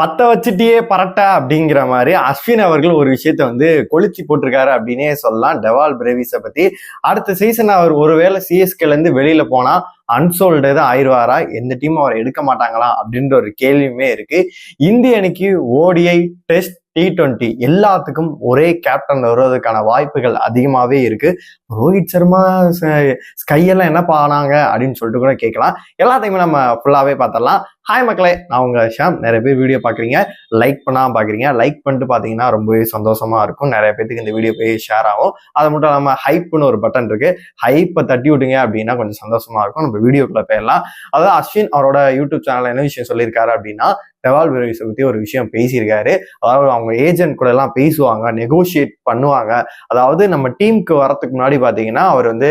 பத்த வச்சுட்டியே பரட்டா அப்படிங்கிற மாதிரி அஸ்வின் அவர்கள் ஒரு விஷயத்த வந்து கொளுத்தி போட்டிருக்காரு அப்படின்னே சொல்லலாம். டெவால் பிரேவிஸை பத்தி அடுத்த சீசன் அவர் ஒருவேளை சிஎஸ்கேல இருந்து வெளியில போனா அன்சோல்டு தான் ஆயிடுவாரா எந்த டீம் அவரை எடுக்க மாட்டாங்களா? அப்படின்ற ஒரு கேள்வியுமே இருக்கு. இந்திய அணிக்கு ஓடிஐ டெஸ்ட் டி டுவெண்ட்டி எல்லாத்துக்கும் ஒரே கேப்டன் வருவதற்கான வாய்ப்புகள் அதிகமாகவே இருக்கு. ரோஹித் சர்மா ஸ்கையெல்லாம் என்ன பானாங்க அப்படின்னு சொல்லிட்டு கூட கேட்கலாம். எல்லாத்தையுமே நம்ம ஃபுல்லாகவே பார்த்துடலாம். ஹாய் மக்களே நான் உங்கள் ஷாம் நிறைய பேர் வீடியோ பார்க்குறீங்க. லைக் பண்ணாமல் பார்க்குறீங்க. லைக் பண்ணிட்டு பார்த்தீங்கன்னா ரொம்பவே சந்தோஷமாக இருக்கும். நிறைய பேத்துக்கு இந்த வீடியோ போய் ஷேர் ஆகும். அது மட்டும் இல்லாமல் ஹைப்னு ஒரு பட்டன் இருக்குது ஹைப்பை தட்டி விட்டுங்க அப்படின்னா கொஞ்சம் சந்தோஷமாக இருக்கும். நம்ம வீடியோக்குள்ள போயிடலாம். அதாவது அஸ்வின் அவரோட யூடியூப் சேனல்ல என்ன விஷயம் சொல்லியிருக்காரு அப்படின்னா டெவால் பிரேவிஸை பற்றி ஒரு விஷயம் பேசியிருக்காரு. அதாவது அவங்க ஏஜென்ட் கூட எல்லாம் பேசுவாங்க நெகோஷியேட் பண்ணுவாங்க. அதாவது நம்ம டீமுக்கு வரதுக்கு முன்னாடி பார்த்தீங்கன்னா அவர் வந்து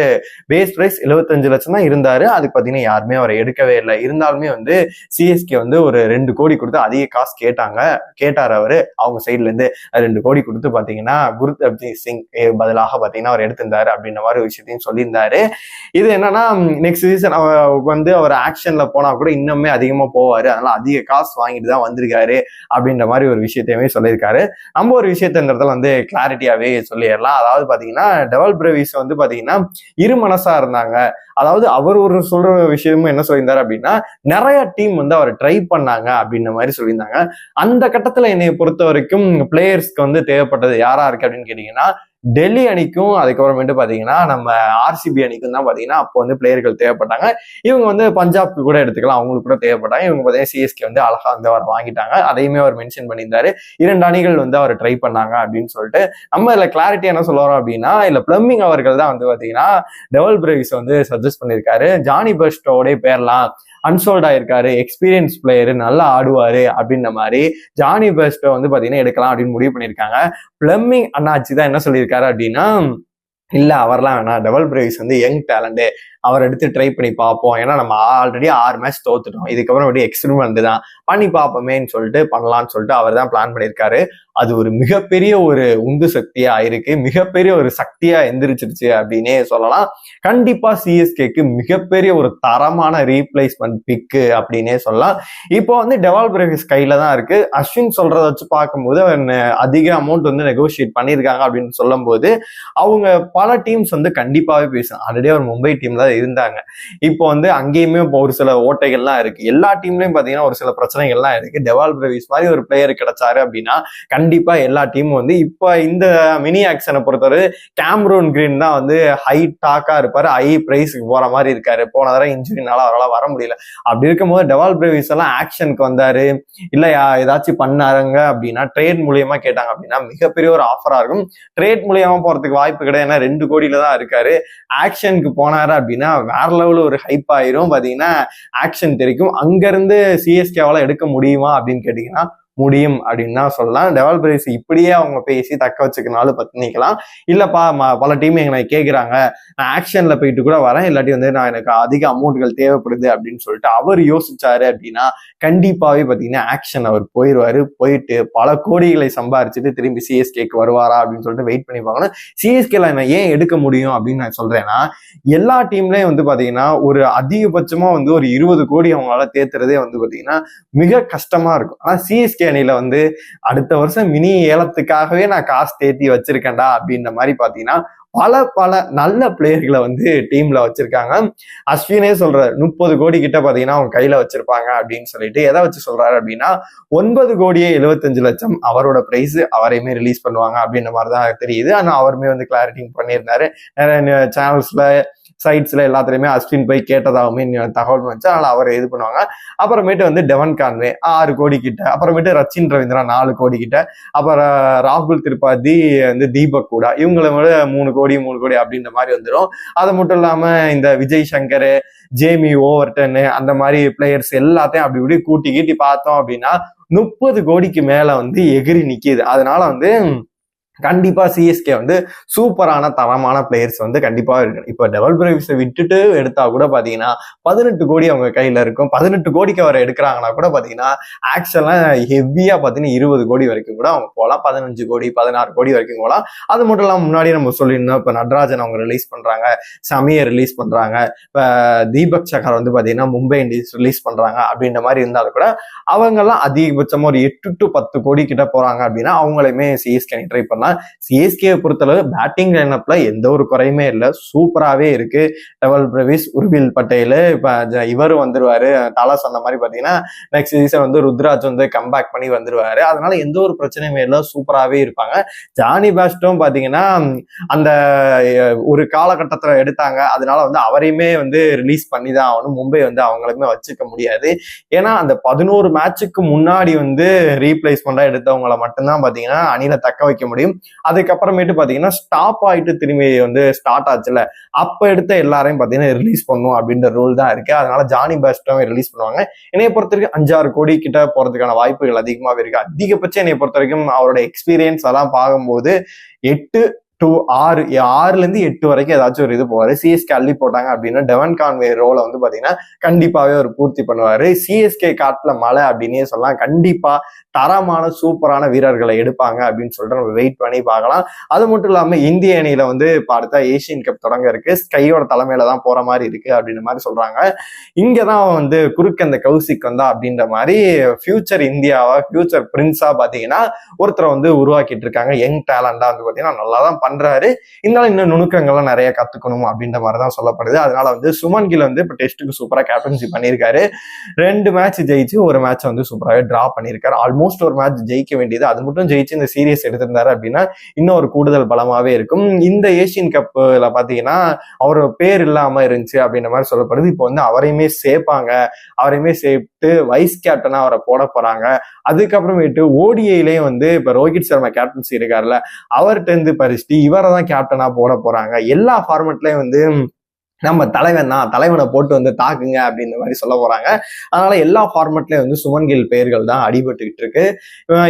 பேஸ் ப்ரைஸ் எழுபத்தஞ்சு லட்சம் தான் இருந்தார். அதுக்கு பார்த்தீங்கன்னா யாருமே அவரை எடுக்கவே இல்லை. இருந்தாலுமே வந்து சிஎஸ்கே வந்து ஒரு ரெண்டு கோடி கொடுத்து அதிக காசு கேட்டாங்க. கேட்டார் அவர். அவங்க சைட்லேருந்து ரெண்டு கோடி கொடுத்து பாத்தீங்கன்னா குருதப்ஜித் சிங் பதிலாக பார்த்தீங்கன்னா அவர் எடுத்திருந்தாரு அப்படின்ற மாதிரி ஒரு விஷயத்தையும் சொல்லியிருந்தாரு. இது என்னன்னா நெக்ஸ்ட் சீசன் வந்து அவர் ஆக்ஷன்ல போனா கூட இன்னுமே அதிகமா போவாரு. அதனால அதிக காசு வாங்கிட்டு தான் வந்திருக்காரு அப்படின்ற மாதிரி ஒரு விஷயத்தையுமே சொல்லியிருக்காரு. நம்ம ஒரு விஷயத்த வந்து கிளாரிட்டியாவே சொல்லிடலாம். அதாவது பாத்தீங்கன்னா டெவல் பிரவிஸ் வந்து பாத்தீங்கன்னா இரு மனசா இருந்தாங்க. அதாவது அவர் ஒரு சொல்ற விஷயமும் என்ன சொல்லியிருந்தாரு அப்படின்னா நிறைய டீம் வந்து அவர் ட்ரை பண்ணாங்க அப்படின்ற மாதிரி சொல்லியிருந்தாங்க. அந்த கட்டத்துல என்னை பொறுத்த வரைக்கும் பிளேயர்ஸ்க்கு வந்து தேவைப்பட்டது யாரா இருக்கு அப்படின்னு கேட்டீங்கன்னா டெல்லி அணிக்கும் அதுக்கப்புறமேட்டு பார்த்தீங்கன்னா நம்ம ஆர்சிபி அணிக்கும் தான் பார்த்தீங்கன்னா அப்போ வந்து பிளேயர்கள் தேவைப்பட்டாங்க. இவங்க வந்து பஞ்சாப்க்கு கூட எடுத்துக்கலாம். அவங்களுக்கு கூட தேவைப்பட்டாங்க. இவங்க பார்த்தீங்கன்னா சிஎஸ்கே வந்து அழகா வந்து அவர் வாங்கிட்டாங்க. அதையுமே அவர் மென்ஷன் பண்ணியிருந்தாரு. இரண்டு அணிகள் வந்து அவர் ட்ரை பண்ணாங்க அப்படின்னு சொல்லிட்டு நம்ம இதில் கிளாரிட்டி என்ன சொல்ல வரோம் அப்படின்னா இல்லை பிளம்பிங் அவர்கள் தான் வந்து பார்த்தீங்கன்னா டெவல் பிரேக்ஸ் வந்து சஜஸ்ட் பண்ணியிருக்காரு. ஜானி பர்ஸ்டோட பேர்லாம் அன்சோல்ட் ஆயிருக்காரு. எக்ஸ்பீரியன்ஸ் பிளேயர் நல்லா ஆடுவாரு அப்படின்ற மாதிரி ஜானி பெஸ்டோ வந்து பார்த்தீங்கன்னா எடுக்கலாம் அப்படின்னு முடிவு பண்ணியிருக்காங்க. பிளம்பிங் அண்ணாச்சி தான் என்ன இருக்காரு அப்படின்னா இல்ல அவர்லாம் வேணாம். டபுள் பிரேவிஸ் வந்து யங் டேலண்டு அவர் எடுத்து ட்ரை பண்ணி பார்ப்போம். ஏன்னா நம்ம ஆல்ரெடி ஆறு மேட்ச் தோத்துட்டோம். இதுக்கப்புறம் அப்படியே எக்ஸ்பிரிமெண்ட் தான் பண்ணி பார்ப்போமேன்னு சொல்லிட்டு பண்ணலான்னு சொல்லிட்டு அவர் தான் பிளான் பண்ணியிருக்காரு. அது ஒரு மிகப்பெரிய ஒரு உந்து சக்தியா இருக்கு. மிகப்பெரிய ஒரு சக்தியா எந்திரிச்சிருச்சு அப்படின்னே சொல்லலாம். கண்டிப்பா சிஎஸ்கேக்கு மிகப்பெரிய ஒரு தரமான ரீப்ளேஸ்மெண்ட் பிக்கு அப்படின்னே சொல்லலாம். இப்போ வந்து டெவால் பிரேவிஸ் கையில தான் இருக்கு. அஸ்வின் சொல்றத வச்சு பார்க்கும்போது அவர் அதிக அமௌண்ட் வந்து நெகோசியேட் பண்ணியிருக்காங்க அப்படின்னு சொல்லும் போது அவங்க பல டீம்ஸ் வந்து கண்டிப்பாவே பேசும் ஆல்ரெடி அவர் மும்பை டீம் தான் இருந்தாங்க. இப்போ வந்து அங்கேயுமே இப்போ ஒரு சில ஓட்டைகள்லாம் இருக்கு. எல்லா டீம்லயும் பாத்தீங்கன்னா ஒரு சில பிரச்சனைகள்லாம் இருக்கு. டெவால் பிரவிஸ் மாதிரி ஒரு பிளேயர் கிடைச்சாரு அப்படின்னா கண்டிப்பா எல்லா டீமும் வந்து இப்போ இந்த மினி ஆக்ஷனை பொறுத்தவரை கேம்ரூன் கிரீன் தான் வந்து ஹை டாக்கா இருப்பாரு. ஹை பிரைஸுக்கு போற மாதிரி இருக்காரு. போன தடவை இன்ஜுரினால அவரால் வர முடியல. அப்படி இருக்கும்போது டெவால் பிரவிஸ் எல்லாம் ஆக்ஷனுக்கு வந்தாரு. இல்ல ஏதாச்சும் பண்ணாருங்க அப்படின்னா ட்ரேட் மூலியமா கேட்டாங்க அப்படின்னா மிகப்பெரிய ஒரு ஆஃபரா இருக்கும். ட்ரேட் மூலியமா போறதுக்கு வாய்ப்பு கிடையாது. ஏன்னா ரெண்டு கோடியில தான் இருக்காரு. ஆக்ஷனுக்கு போனாரு அப்படின்னா வேற லெவலில் ஒரு ஹைப் ஆயிரும். பார்த்தீங்கன்னா ஆக்ஷன் தெரிக்கும். அங்கேருந்து சிஎஸ்கேவால எடுக்க முடியுமா அப்படின்னு கேட்டிங்கன்னா முடியும் அப்படின்னு தான் சொல்லலாம். டெவலப்பர்ஸ் இப்படியே அவங்க பேசி தக்க வச்சுக்கனாலும் பத்து இல்லைப்பா இல்லப்பா பல டீம் எங்களை கேட்குறாங்க நான் ஆக்ஷன்ல போயிட்டு கூட வரேன். இல்லாட்டி வந்து நான் எனக்கு அதிக அமௌண்ட்கள் தேவைப்படுது அப்படின்னு சொல்லிட்டு அவர் யோசிச்சாரு அப்படின்னா கண்டிப்பாவே பார்த்தீங்கன்னா ஆக்ஷன் அவர் போயிடுவாரு போயிட்டு பல கோடிகளை சம்பாரிச்சுட்டு திரும்பி சிஎஸ்கேக்கு வருவாரா அப்படின்னு சொல்லிட்டு வெயிட் பண்ணி பார்க்கணும். சிஎஸ்கேல நான் ஏன் எடுக்க முடியும் அப்படின்னு நான் சொல்றேன்னா எல்லா டீம்லயும் வந்து பாத்தீங்கன்னா ஒரு அதிகபட்சமா வந்து ஒரு இருபது கோடி அவங்களால தேத்துறதே வந்து பாத்தீங்கன்னா மிக கஷ்டமா இருக்கும். ஆனா சிஎஸ்கே அணியில வந்து அடுத்த வருஷம் மினி ஏலத்துக்காகவே நான் காசு தேத்தி வச்சிருக்கேன்டா அப்படின்ற மாதிரி பாத்தீங்கன்னா பல பல நல்ல பிளேயர்களை வந்து டீம்ல வச்சிருக்காங்க. அஸ்வினே சொல்றாரு முப்பது கோடி கிட்ட பாத்தீங்கன்னா அவங்க கையில வச்சிருப்பாங்க அப்படின்னு சொல்லிட்டு. எதை வச்சு சொல்றாரு அப்படின்னா ஒன்பது கோடியே எழுபத்தஞ்சு லட்சம் அவரோட பிரைஸ் அவரையுமே ரிலீஸ் பண்ணுவாங்க அப்படின்ற மாதிரி தான் தெரியுது. ஆனா அவருமே வந்து கிளாரிட்டிங் பண்ணியிருந்தாரு. நிறைய சேனல்ஸ்ல சைட்ஸ்ல எல்லாத்துலயுமே அஸ்வின் போய் கேட்டதாகவுமே தகவல் வந்துச்சு. அதனால அவரை இது பண்ணுவாங்க. அப்புறமேட்டு வந்து டெவன் கான்வே ஆறு கோடி கிட்ட. அப்புறமேட்டு ரச்சின் ரவீந்திரா நாலு கோடி கிட்ட. அப்புறம் ராகுல் திரிபாதி வந்து தீபக் கூடா. இவங்களோட மூணு கோடி மூணு கோடி அப்படின்ற மாதிரி வந்துடும் அது மட்டும் இல்லாம இந்த விஜய் சங்கர் ஜேமி ஓவர்டன் அந்த மாதிரி பிளேயர்ஸ் எல்லாத்தையும் அப்படி இப்படி கூட்டி கீட்டி பார்த்தோம் அப்படின்னா முப்பது கோடிக்கு மேல வந்து எகிரி நிக்கிது. அதனால வந்து கண்டிப்பா சிஎஸ்கே வந்து சூப்பரான தரமான பிளேயர்ஸ் வந்து கண்டிப்பா இருக்கு இப்போ டெவல் பிரேவிஸை விட்டுட்டு எடுத்தா கூட பாத்தீங்கன்னா பதினெட்டு கோடி அவங்க கையில இருக்கும். பதினெட்டு கோடிக்கு அவர் எடுக்கிறாங்கன்னா கூட பாத்தீங்கன்னா ஆக்சுவலா ஹெவியா பாத்தீங்கன்னா இருபது கோடி வரைக்கும் கூட அவங்க போகலாம் பதினஞ்சு கோடி பதினாறு கோடி வரைக்கும் போகலாம் அது மட்டும் இல்லாமல் முன்னாடி நம்ம சொல்லியிருந்தோம் இப்போ நட்ராஜன் அவங்க ரிலீஸ் பண்றாங்க சமியை ரிலீஸ் பண்றாங்க இப்போ தீபக் சகர் வந்து பாத்தீங்கன்னா மும்பை இந்தியன்ஸ் ரிலீஸ் பண்றாங்க அப்படின்ற மாதிரி இருந்தாலும் கூட அவங்கெல்லாம் அதிகபட்சமா ஒரு எட்டு டு பத்து கோடி கிட்ட போறாங்க அப்படின்னா அவங்களையுமே சிஎஸ்கே ட்ரை பண்ணலாம் சிஎஸ்கேவை பொறுத்தளவு பேட்டிங் லைனப்ல எந்த ஒரு குறையுமே இல்லை. சூப்பராகவே இருக்கு. டெவல் பிரவிஸ் உர்வில் பட்டேல் இப்போ இவரும் வந்துருவாரு. தலா சொன்ன மாதிரி பார்த்தீங்கன்னா நெக்ஸ்ட் சீசன் வந்து ருத்ராஜ் வந்து கம்பேக் பண்ணி வந்துருவாரு. அதனால எந்த ஒரு பிரச்சனையுமே இல்லை. சூப்பராகவே இருப்பாங்க. ஜானி பாஸ்டும் பார்த்தீங்கன்னா அந்த ஒரு காலகட்டத்தில் எடுத்தாங்க. அதனால வந்து அவரையுமே வந்து ரிலீஸ் பண்ணி தான் ஆகணும். மும்பை வந்து அவங்களுமே வச்சுக்க முடியாது. ஏன்னா அந்த பதினோரு மேட்சுக்கு முன்னாடி வந்து ரீப்ளேஸ்மெண்ட்டாக எடுத்தவங்கள மட்டும்தான் பார்த்தீங்கன்னா அணியில தக்க வைக்க முடியும். அதுக்கப்புறமேட்டு பார்த்தீங்கன்னா ஸ்டாப் ஆயிட்டு திரும்பி வந்து ஸ்டார்ட் ஆச்சுல அப்போ எடுத்த எல்லாரையும் பார்த்தீங்கன்னா ரிலீஸ் பண்ணும் அப்படின்ற ரூல் தான் இருக்கு. அதனால ஜானி பாஸ்டும் ரிலீஸ் பண்ணுவாங்க. என்னைய பொறுத்த வரைக்கும் அஞ்சாறு கோடி கிட்ட போறதுக்கான வாய்ப்புகள் அதிகமாகவே இருக்கு. அதிகபட்சம் என்னை பொறுத்த வரைக்கும் அவரோட எக்ஸ்பீரியன்ஸ் எல்லாம் பார்க்கும்போது எட்டு டூ ஆறு ஆறுலேருந்து எட்டு வரைக்கும் ஏதாச்சும் ஒரு இது போவார். சிஎஸ்கே அள்ளி போட்டாங்க அப்படின்னா டெவன் கான்வே ரோலை வந்து பார்த்தீங்கன்னா கண்டிப்பாகவே அவர் பூர்த்தி பண்ணுவார். சிஎஸ்கே காட்டில் மழை அப்படின்னே சொல்லலாம் கண்டிப்பாக தரமான சூப்பரான வீரர்களை எடுப்பாங்க அப்படின்னு சொல்லிட்டு நம்ம வெயிட் பண்ணி பார்க்கலாம். அது மட்டும் இல்லாமல் இந்திய அணியில் வந்து பார்த்தா ஏஷியன் ஏசியன் கப் தொடங்க இருக்கு. ஸ்கையோட தலைமையில தான் போகிற மாதிரி இருக்கு அப்படின்ற மாதிரி சொல்கிறாங்க இங்கே தான் வந்து குறுக்க அந்த கௌசிக் வந்தா அப்படின்ற மாதிரி ஃபியூச்சர் இந்தியாவா ஃபியூச்சர் பிரின்ஸாக பார்த்தீங்கன்னா ஒருத்தரை வந்து உருவாக்கிட்டு இருக்காங்க. யங் டேலண்டாக வந்து பார்த்தீங்கன்னா நல்லா தான் பண்றாரு. இருந்தாலும் இன்னும் நுணுக்கங்கள்லாம் நிறைய கத்துக்கணும் அப்படின்ற மாதிரி தான் சொல்லப்படுது. அதனால வந்து சுமன் கில் வந்து இப்போ டெஸ்ட்டுக்கு சூப்பராக கேப்டன்சி பண்ணியிருக்காரு. ரெண்டு மேட்ச் ஜெயிச்சு ஒரு மேட்ச் வந்து சூப்பராகவே டிரா பண்ணியிருக்காரு. ஆல்மோஸ்ட் ஒரு மேட்ச் ஜெயிக்க வேண்டியது. அது மட்டும் ஜெயிச்சு இந்த சீரியஸ் எடுத்திருந்தாரு அப்படின்னா இன்னும் ஒரு கூடுதல் பலமாவே இருக்கும். இந்த ஏசியன் கப்ல பாத்தீங்கன்னா அவர் பேர் இல்லாம இருந்துச்சு அப்படின்ற மாதிரி சொல்லப்படுது. இப்போ வந்து அவரையுமே சேர்ப்பாங்க. அவரையுமே சேர்த்து வைஸ் கேப்டனா அவரை போட போறாங்க. அதுக்கப்புறமேட்டு ஓடிஐலயும் வந்து இப்போ ரோஹித் சர்மா கேப்டன்சி இருக்காருல்ல. அவர்கிட்ட இருந்து பறிச்சுட்டு இவரை தான் கேப்டனாக போட போறாங்க. எல்லா ஃபார்மெட்லேயும் வந்து நம்ம தலைவன் தான். தலைவனை போட்டு வந்து தாக்குங்க அப்படின்ற மாதிரி சொல்ல போறாங்க. அதனால எல்லா ஃபார்மெட்லயும் வந்து சுமன் கில் பெயர்கள் தான் அடிபட்டுக்கிட்டு இருக்கு.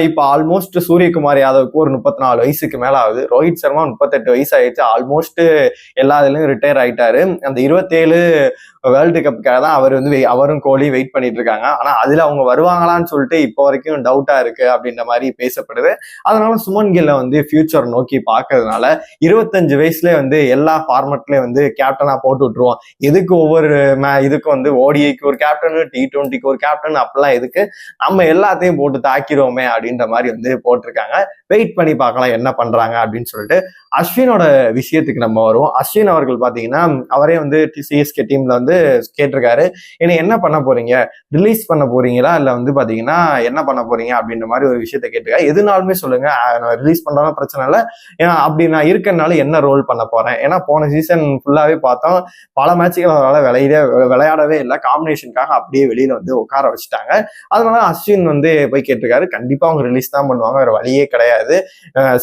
இப்போ ஆல்மோஸ்ட் சூரியகுமார் யாதவுக்கு ஒரு முப்பத்தி நாலு வயசுக்கு மேல ஆகுது ரோஹித் சர்மா முப்பத்தெட்டு வயசு ஆயிடுச்சு. ஆல்மோஸ்ட் எல்லா இதுலயும் ரிட்டையர் ஆயிட்டாரு. அந்த இருபத்தேழு வேர்ல்டு கப்புக்காக தான் அவர் வந்து அவரும் கோலி வெயிட் பண்ணிட்டு இருக்காங்க ஆனா அதுல அவங்க வருவாங்களான்னு சொல்லிட்டு இப்போ வரைக்கும் டவுட்டா இருக்கு அப்படின்ற மாதிரி பேசப்படுது. அதனால சுமன் கில்ல வந்து ஃபியூச்சர் நோக்கி பார்க்கறதுனால இருபத்தஞ்சு வயசுல வந்து எல்லா ஃபார்மட்லயும் வந்து கேப்டனா போட்டு விட்டுருவோம். எதுக்கு ஒவ்வொரு மே இதுக்கு வந்து ஓடிஐக்கு ஒரு கேப்டன் டி டுவெண்ட்டிக்கு ஒரு கேப்டன் அப்படிலாம் எதுக்கு? நம்ம எல்லாத்தையும் போட்டு தாக்கிடுவோமே அப்படின்ற மாதிரி வந்து போட்டிருக்காங்க. வெயிட் பண்ணி பார்க்கலாம் என்ன பண்றாங்க அப்படின்னு சொல்லிட்டு அஸ்வினோட விஷயத்துக்கு நம்ம வருவோம். அஸ்வின் அவர்கள் பாத்தீங்கன்னா அவரே வந்து சிஎஸ்கே டீம்ல வந்து கேட்டிருக்காரு. இனி என்ன பண்ண போறீங்க? ரிலீஸ் பண்ண போறீங்களா? இல்ல வந்து பாத்தீங்கன்னா என்ன பண்ண போறீங்க? அப்படின்ற மாதிரி ஒரு விஷயத்த கேட்டிருக்காரு. எதுனாலுமே சொல்லுங்க ரிலீஸ் பண்ணாலும் பிரச்சனை இல்லை. ஏன்னா அப்படி நான் இருக்கனால என்ன ரோல் பண்ண போறேன்? ஏன்னா போன சீசன் ஃபுல்லாவே பார்த்தோம் பல மேட்சுகள் அவரால் விளையவே விளையாடவே இல்லை. காம்பினேஷனுக்காக அப்படியே வெளியில வந்து உட்கார வச்சுட்டாங்க. அதனால அஸ்வின் வந்து போய் கேட்டிருக்காரு. கண்டிப்பா அவங்க ரிலீஸ் தான் பண்ணுவாங்க. வேற வழியே கிடையாது.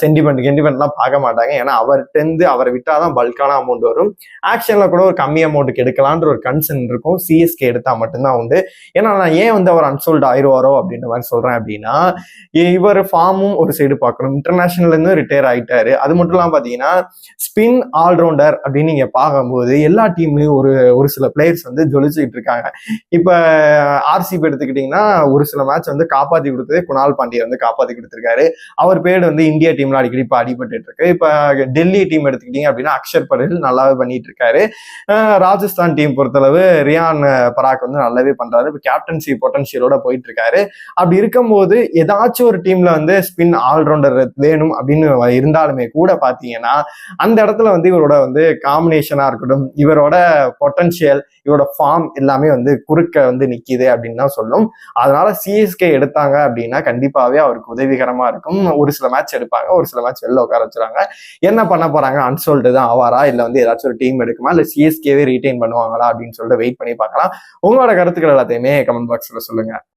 சென்டிமெண்ட் கென்டிமெண்ட்லாம் பார்க்க மாட்டாங்க. ஏன்னா அவர்கிட்ட அவரை விட்டாதான் பல்கான அமௌண்ட் வரும். ஆக்ஷன்ல கூட ஒரு கம்மி அமௌண்ட்டுக்கு எடுக்கலான்ற ஒரு கன்சர்ன் இருக்கும். சிஎஸ்கே எடுத்தா மட்டும்தான் உண்டு. ஏன்னா நான் ஏன் வந்து அவர் அன்சோல்டு ஆயிடுவாரோ அப்படின்ற மாதிரி சொல்றேன் அப்படின்னா இவர் ஃபார்மும் ஒரு சைடு பார்க்கணும். இன்டர்நேஷனல்ல இருந்து ரிட்டையர் ஆயிட்டாரு. அது மட்டும் இல்லாம பாத்தீங்கன்னா ஸ்பின் ஆல்ரவுண்டர் அப்படின்னு நீங்க பார்க்கும்போது எல்லா டீம்லயும் ஒரு ஒரு சில பிளேயர்ஸ் வந்து ஜொலிச்சுக்கிட்டு இருக்காங்க. இப்ப ஆர்சிபி எடுத்துக்கிட்டீங்கன்னா ஒரு சில மேட்ச் வந்து காப்பாத்தி கொடுத்தது குணால் பாண்டியர் வந்து காப்பாத்தி கொடுத்திருக்காரு. அவர் பேர் வந்து இந்தியா டீம்ல அடிக்கடி இப்ப அடிபட்டு இருக்கு இப்ப டெல்லி டீம் எடுத்துக்கிட்டீங்க அப்படின்னா அக்ஷர் படேல் நல்லாவே பண்ணிட்டு இருக்காரு. ராஜஸ்தான் டீம் பொறுத்தளவு ரியான் பராக் வந்து நல்லாவே பண்றாரு. இப்போ கேப்டன்சி பொட்டன்ஷியலோட போயிட்டு இருக்காரு அப்படி இருக்கும்போது ஏதாச்சும் ஒரு டீம்ல வந்து ஸ்பின் ஆல்ரவுண்டர் வேணும் அப்படின்னு இருந்தாலுமே கூட பாத்தீங்கன்னா அந்த இடத்துல வந்து இவரோட வந்து காம்பினேஷனா இருக்கட்டும் இவரோட பொட்டன்ஷியல் இவரோட ஃபார்ம் எல்லாமே வந்து குறுக்க வந்து நிக்குது அப்படின்னு தான் சொல்லும். அதனால சிஎஸ்கே எடுத்தாங்க அப்படின்னா கண்டிப்பாவே அவருக்கு உதவிகரமா இருக்கும். ஒரு சில மேட்ச் எடுப்பாங்க ஒரு சில மேட்ச் வெளில உட்கார வச்சுறாங்க என்ன பண்ண போறாங்க? அன்சோல்டு தான். ஆவாரா? இல்ல வந்து ஏதாச்சும் ஒரு டீம் எடுக்குமா? இல்ல சிஎஸ்கேவே ரீட்டைன் பண்ணுவாங்களா? அப்படின்னு சொல்லிட்டு வெயிட் பண்ணி பார்க்கலாம். உங்களோட கருத்துக்கள் எல்லாத்தையுமே கமெண்ட் பாக்ஸ்ல சொல்லுங்க.